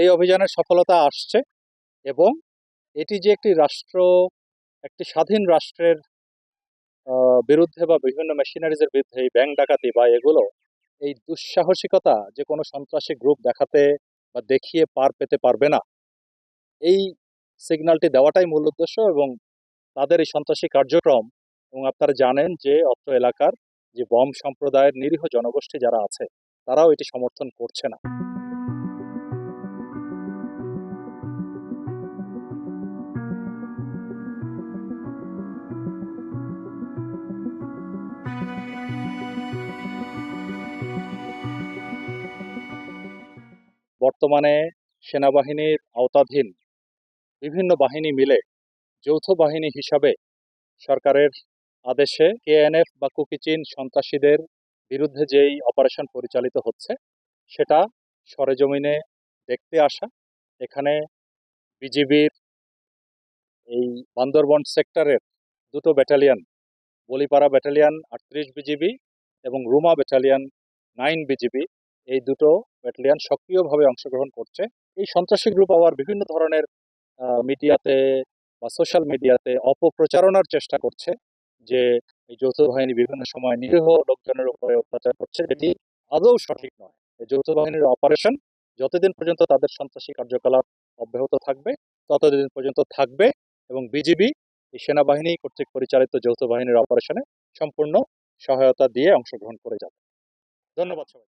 এই অভিযানের সফলতা আসছে এবং এটি যে একটি রাষ্ট্র, একটি স্বাধীন রাষ্ট্রের বিরুদ্ধে বা বিভিন্ন মেশিনারিজের বিরুদ্ধে, এই ব্যাংক ডাকাতি বা এগুলো, এই দুঃসাহসিকতা যে কোনো সন্ত্রাসী গ্রুপ দেখাতে বা দেখিয়ে পার পেতে পারবে না, এই সিগন্যালটি দেওয়াটাই মূল উদ্দেশ্য এবং তাদের এই সন্ত্রাসী কার্যক্রম এবং আপনারা জানেন যে অত্র এলাকার যে বম সম্প্রদায়ের নিরীহ জনগোষ্ঠী যারা আছে, তারাও এটি সমর্থন করছে না। বর্তমানে সেনাবাহিনীর আওতাধীন বিভিন্ন বাহিনী মিলে যৌথ বাহিনী হিসাবে সরকারের আদেশে কেএনএফ বা কুকিচিন সন্ত্রাসীদের বিরুদ্ধে যেই অপারেশন পরিচালিত হচ্ছে, সেটা সরেজমিনে দেখতে আসা। এখানে বিজিবির এই বান্দরবন সেক্টরের দুটো ব্যাটালিয়ন, বলিপাড়া ব্যাটালিয়ন আটত্রিশ বিজিবি এবং রুমা ব্যাটালিয়ন নাইন বিজিবি, এই দুটো ব্যাটালিয়ন সক্রিয়ভাবে অংশগ্রহণ করছে। এই সন্ত্রাসী গ্রুপ আবার বিভিন্ন ধরনের মিডিয়াতে বা সোশ্যাল মিডিয়াতে অপপ্রচারণার চেষ্টা করছে যে এই যৌথ বাহিনী বিভিন্ন সময় নিরীহ লোকজনের উপরে অত্যাচার করছে, যেটি আদৌ সঠিক নয়। এই যৌথ বাহিনীর অপারেশন যতদিন পর্যন্ত তাদের সন্ত্রাসী কার্যকলাপ অব্যাহত থাকবে, ততদিন পর্যন্ত থাকবে এবং বিজিবি এই সেনাবাহিনী কর্তৃক পরিচালিত যৌথ বাহিনীর অপারেশনে সম্পূর্ণ সহায়তা দিয়ে অংশগ্রহণ করে যাবে। ধন্যবাদ সবাই